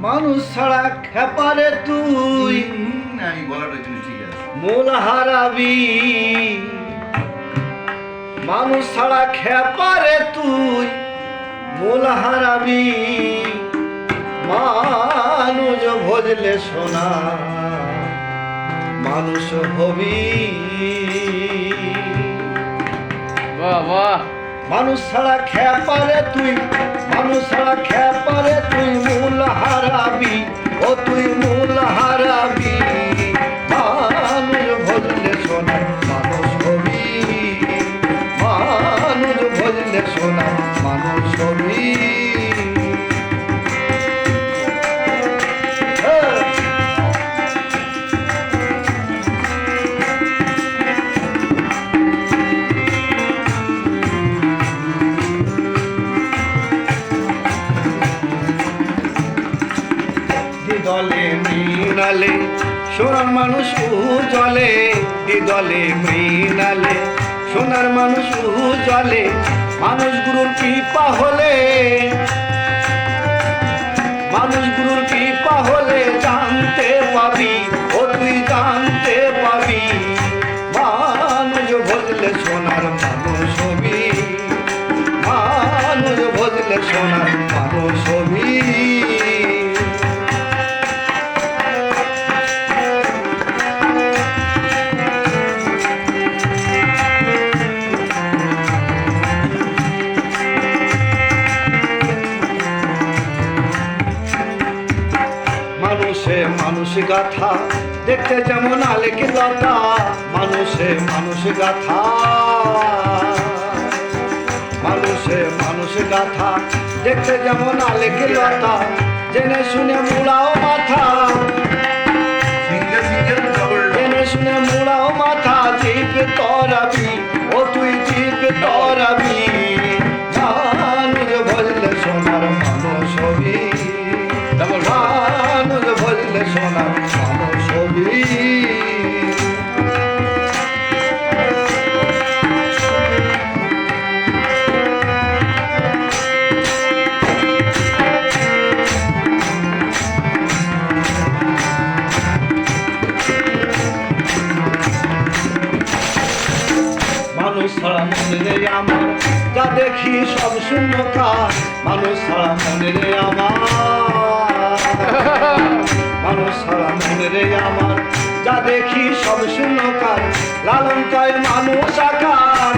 মানুষ ছাড়া খেপারে তুই। গলাটা কিন্তু ঠিক আছে। মূল হারাবি মানুষ ছাড়া খেপারে তুই। মূল হারাবি মানুষ ভজলে সোনা। মানুষ হবি। বাহ বাহ। মানুষ ছাড়া খেপারে তুই। মানুষ ছাড়া সোনা মানুষ। দলে মৃণালে সোনার মানুষ জলে দলে মৃণালে সোনার মানুষ জলে মানুষ গুরুর কৃপা হলে মানুষ গুরুর কৃপা হলে জানতে পাবি ও তুই জানতে পাবি মানুষ বললে সোনার মানুষ মানুষে মানুষ গাথা। দেখতে যেমন আলেকে লতা মানুষে মানুষ গাথা। মানুষে মানুষ গাথা দেখতে যেমন আলেকে লতা জেনে শুনে মুড়াও মাথা। জেনে শুনে মুড়াও মাথা জিপ তরাবি রে আমার, যা দেখি সব শূন্যতা, মানুষ সারা মনে রে আমার। মানুষ সারা মনে রে আমার, যা দেখি সব শূন্যকার লালন কয় মানুষ আকার।